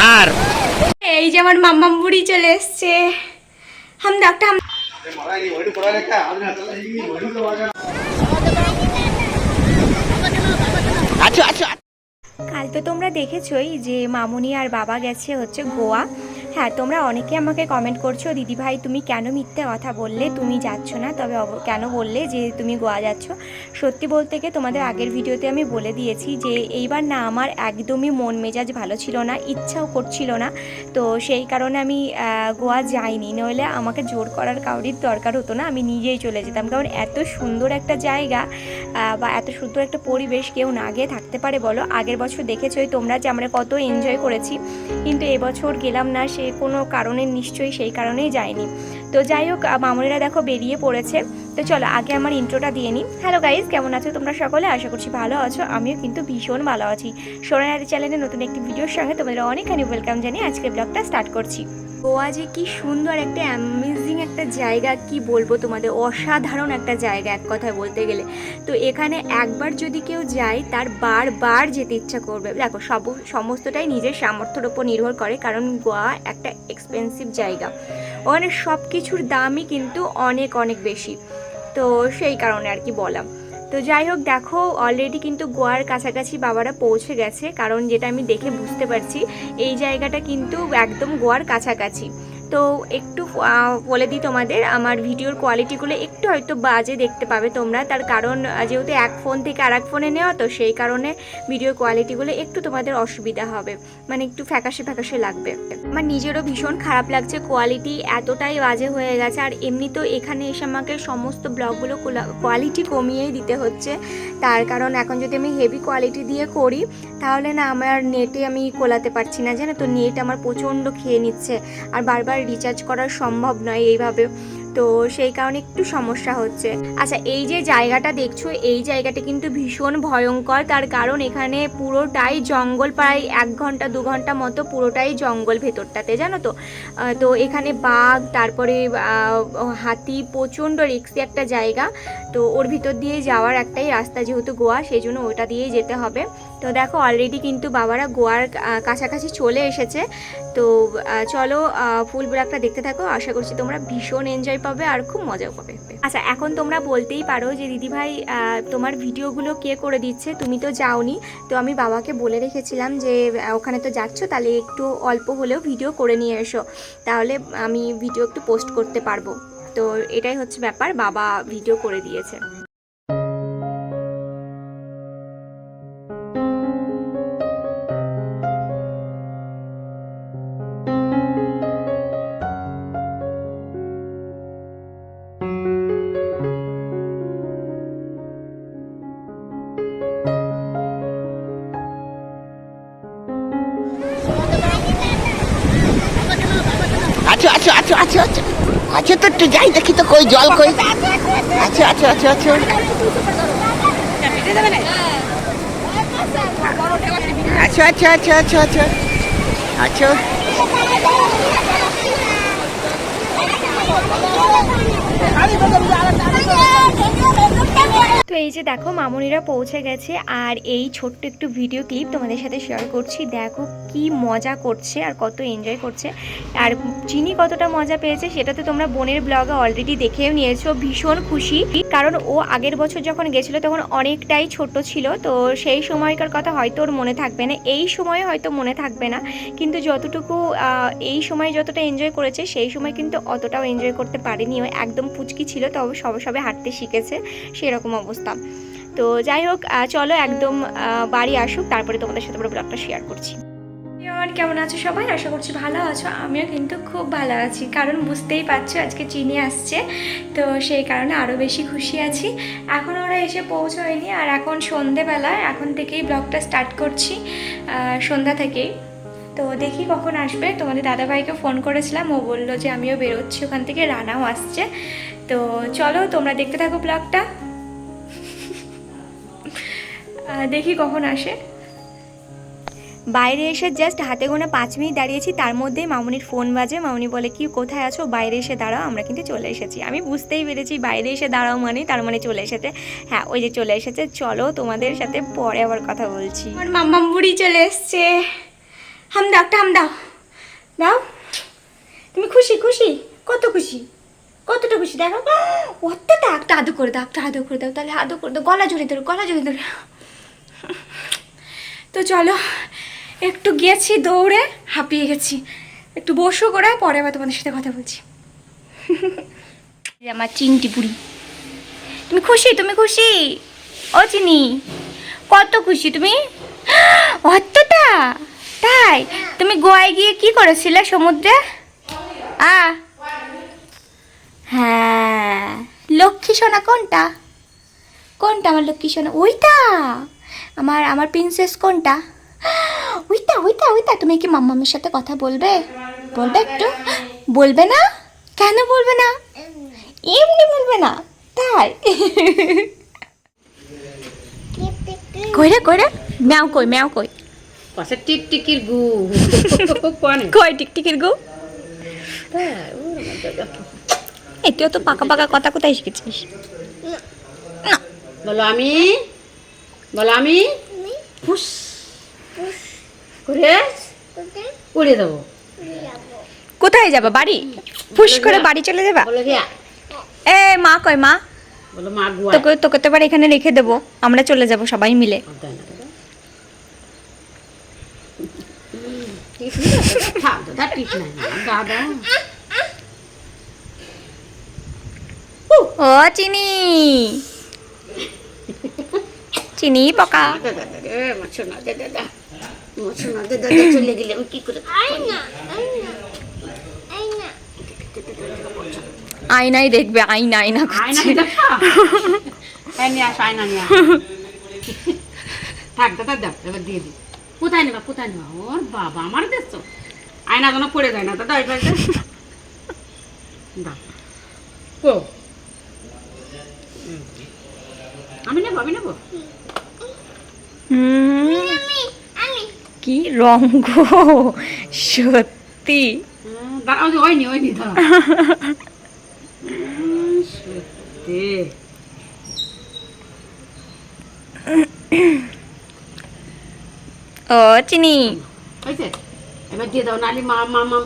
কার? এই যে আমার মাম্মাম বুড়ি চলে এসছে। হাম ডাক্তার আচ্ছা আচ্ছা। কাল তো তোমরা দেখেছোই যে মামুনি আর বাবা গেছে হচ্ছে গোয়া। হ্যাঁ তোমরা অনেকে আমাকে কমেন্ট করছ দিদি ভাই তুমি কেন মিথ্যে কথা বললে? তুমি যাচ্ছ না? তবে কেন বললে যে তুমি গোয়া যাচ্ছ? সত্যি বলতে গিয়ে তোমাদের আগের ভিডিওতে আমি বলে দিয়েছি যে, এইবার না আমার একদমই মন মেজাজ ভালো ছিল না, ইচ্ছাও করছিল না। তো সেই কারণে আমি গোয়া যাইনি। নইলে আমাকে জোর করার কাউরির দরকার হতো না, আমি নিজেই চলে যেতাম। কারণ এত সুন্দর একটা জায়গা বা এত সুন্দর একটা পরিবেশ কেউ না গিয়ে থাকতে পারে বলো। আগের বছর দেখেছোই তোমরা যে আমরা কত এনজয় করেছি। কিন্তু এবছর গেলাম না, সে কোনো কারণে, নিশ্চয়ই সেই কারণেই যায়নি। তো যাই হোক মামুনিরা দেখো বেরিয়ে পড়েছে। তো চলো, আগে আমার ইন্ট্রোটা দিয়ে নিই। হ্যালো গাইজ কেমন আছো তোমরা সকলে? আশা করছি ভালো আছো। আমিও কিন্তু ভীষণ ভালো আছি। সোনারি চ্যানেলে নতুন একটি ভিডিওর সঙ্গে তোমাদের অনেকখানি ওয়েলকাম জানিয়ে আজকে ব্লগটা স্টার্ট করছি। গোয়া যে কি সুন্দর একটা অ্যামেজিং একটা জায়গা, কি বলব তোমাদের? অসাধারণ একটা জায়গা এক কথায় বলতে গেলে। তো এখানে একবার যদি কেউ যায়, তার বারবার যেতে ইচ্ছা করবে। দেখো, সব, সমস্তটাই নিজের সামর্থ্যের ওপর নির্ভর করে, কারণ গোয়া একটা এক্সপেন্সিভ জায়গা। ওখানে সব কিছুর দামই কিন্তু অনেক অনেক বেশি। তো সেই কারণে আর কি বললাম। তো যাই হোক, দেখো অলরেডি কিন্তু গোয়ার কাছাকাছি বাবারা পৌঁছে গেছে। কারণ যেটা আমি দেখে বুঝতে পারছি, এই জায়গাটা কিন্তু একদম গোয়ার কাছাকাছি। তো একটু বলে দিই তোমাদের, আমার ভিডিওর কোয়ালিটিগুলো একটু হয়তো বাজে দেখতে পাবে তোমরা। তার কারণ যেহেতু এক ফোন থেকে আর এক ফোনে নেওয়া, তো সেই কারণে ভিডিওর কোয়ালিটিগুলো একটু তোমাদের অসুবিধা হবে। মানে একটু ফ্যাকাশে ফ্যাকাশে লাগবে। আমার নিজেরও ভীষণ খারাপ লাগছে, কোয়ালিটি এতটাই বাজে হয়ে গেছে। আর এমনি তো এখানে এসে আমাকে সমস্ত ব্লগগুলো কোয়ালিটি কমিয়েই দিতে হচ্ছে। তার কারণ, এখন যদি আমি হেভি কোয়ালিটি দিয়ে করি, তাহলে না, আমার নেটে আমি কোলাতে পারছি না, জানো তো? নেট আমার প্রচণ্ড খেয়ে নিচ্ছে। আর বারবার রিচার্জ করা সম্ভব নয় এইভাবে। তো সেই কারণে একটু সমস্যা হচ্ছে। আচ্ছা এই যে জায়গাটা দেখছ, এই জায়গাটা কিন্তু ভীষণ ভয়ঙ্কর। তার কারণ এখানে পুরোটাই জঙ্গল, প্রায় এক ঘণ্টা, দু ঘণ্টা মতো পুরোটাই জঙ্গল ভেতরটাতে, জানো তো? তো এখানে বাঘ, তারপরে হাতি, প্রচণ্ড রিক্সি একটা জায়গা। তো ওর ভিতর দিয়ে যাওয়ার একটাই রাস্তা যেহেতু গোয়া, সেই জন্য ওটা দিয়েই যেতে হবে। তো দেখো অলরেডি কিন্তু বাবারা গোয়ার কাছাকাছি চলে এসেছে। তো চলো ফুল ব্লাগটা দেখতে থাকো। আশা করছি তোমরা ভীষণ এনজয় পাবে আর খুব মজাও পাবে। আচ্ছা এখন তোমরা বলতেই পারো যে, দিদিভাই তোমার ভিডিওগুলো কে করে দিচ্ছে? তুমি তো যাওনি। তো আমি বাবাকে বলে রেখেছিলাম যে ওখানে তো যাচ্ছ, তাহলে একটু অল্প হলেও ভিডিও করে নিয়ে এসো। তাহলে আমি ভিডিও একটু পোস্ট করতে পারব। তো এটাই হচ্ছে ব্যাপার, বাবা ভিডিও করে দিয়েছে। আচ্ছা আচ্ছা আচ্ছা আচ্ছা আচ্ছা আচ্ছা তো একটু যাই দেখি তো কই জল কই আচ্ছা আচ্ছা আচ্ছা আচ্ছা আচ্ছা আচ্ছা আচ্ছা আচ্ছা আচ্ছা আচ্ছা তো এই যে দেখো মামুনিরা পৌঁছে গেছে, আর এই ছোট্ট একটু ভিডিও ক্লিপ তোমাদের সাথে শেয়ার করছি। দেখো কি মজা করছে আর কত এনজয় করছে। আর চিনি কতটা মজা পেয়েছে সেটা তো তোমরা বোনের ব্লগে অলরেডি দেখেও নিয়েছো। ভীষণ খুশি। কারণ ও আগের বছর যখন গেছিল তখন অনেকটাই ছোট ছিল, তো সেই সময়কার কথা হয়তো ওর মনে থাকবে না। এই সময়ে হয়তো মনে থাকবে না। কিন্তু যতটুকু এই সময় যতটা এনজয় করেছে, সেই সময় কিন্তু অতটাও এনজয় করতে পারেনি ও একদম পুচকি ছিল, তবে সবে সবে হাঁটতে শিখেছে। সেরকম অবস্থা। তো যাই হোক চলো একদম বাড়ি আসুক, তারপরে তোমাদের সাথে আমরা ব্লগটা শেয়ার করছি। কেমন আছো সবাই? আশা করছি ভালো আছো। আমিও কিন্তু খুব ভালো আছি, কারণ বুঝতেই পারছ আজকে চিনি আসছে। তো সেই কারণে আরও বেশি খুশি আছি। এখন ওরা এসে পৌঁছয়নি, আর এখন সন্ধেবেলা, এখন থেকেই ব্লগটা স্টার্ট করছি সন্ধ্যা থেকেই। তো দেখি কখন আসবে। তোমাদের দাদাভাইকে ফোন করেছিলাম, ও বলল যে আমিও বেরোচ্ছি, ওখান থেকে রানাও আসছে। তো চলো, তোমরা দেখতে থাকো ব্লগটা দেখি কখন আসে। বাইরে এসে জাস্ট হাতে গোনা পাঁচ মিনিট দাঁড়িয়েছি তার মধ্যেই মামুনির ফোন বাজে। মামুনি বলে কি কোথায় আছো? বাইরে এসে দাঁড়াও আমরা কিন্তু চলে এসেছি। আমি বুঝতেই পেরেছি বাইরে এসে দাঁড়াও মানে তার মানে চলে এসেছে। হ্যাঁ ওই যে চলে এসেছে। চলো তোমাদের সাথে পরে আবার কথা বলছি। আমার মাম্মাম বুড়ি চলে এসছে। হাম দাও একটা হাম দাও। দাও। তুমি খুশি খুশি? কত খুশি? কতটা খুশি? দেখো। অতটা! একটা আদু করে দাও একটা আদু করে দাও। তাহলে আদু করে দাও। গলা জড়িয়ে ধরো গলা জড়িয়ে ধরো। তো চলো, একটু গেছি দৌড়ে, হাঁপিয়ে গেছি। একটু বসো করে, পরে আবার তোমাদের সাথে কথা বলছি। আমার চিনটি বুড়ি। তুমি খুশি? তুমি খুশি? ও চিনি, কত খুশি তুমি? অতটা? তাই? তুমি গোয়ায় গিয়ে কি করেছিলে সমুদ্রে? আ। হ্যাঁ লক্ষ্মী সোনা কোনটা? কোনটা আমার লক্ষ্মী সোনা? ওইটা? আমার আমার প্রিন্সেস কোনটা? ওইটা ওইটা ওইটা তুমি কি মাম্মামের সাথে কথা বলবে? বলবে একটু। বলবে না? কেন বলবে না? এমনি বলবে না তাই। কই রে কই রে ম্যাও কই ম্যাও কই। পাশে টিকটিকির গু। কোনে? কই টিকটিকির গো? এই তুইও তো পাকা পাকা কথা কোথায় শিখেছিস? না বলো আমি? বলো আমি? ফুস। করে উড়ে দেবো। কোথায় যাবা? বাড়ি? ফুস করে বাড়ি চলে যাবা? এ মা কই মা? বলো মা গুয়া তোকে তোকে তো এবার এখানে রেখে দেবো। আমরা চলে যাব সবাই মিলে। ও চিনি। চিনি, পকা। করে আয়নাই দেখবে, আয়না আয়না করছে। হ্যাঁ থাক, দাদা দাও দিয়ে দিই। কোথায় নেবা কোথায় নেবা? ওর বাবা, আমার দেশ আয়না যেন পড়ে যায় না, দাদা ওই পাশে দাও ও হুম। আমি নেব আমি নেব হুম, কি রঙ গো সত্যি হয়নি সত্যি। ও চিনি। এবার দিয়ে দাও নালি মা মা মা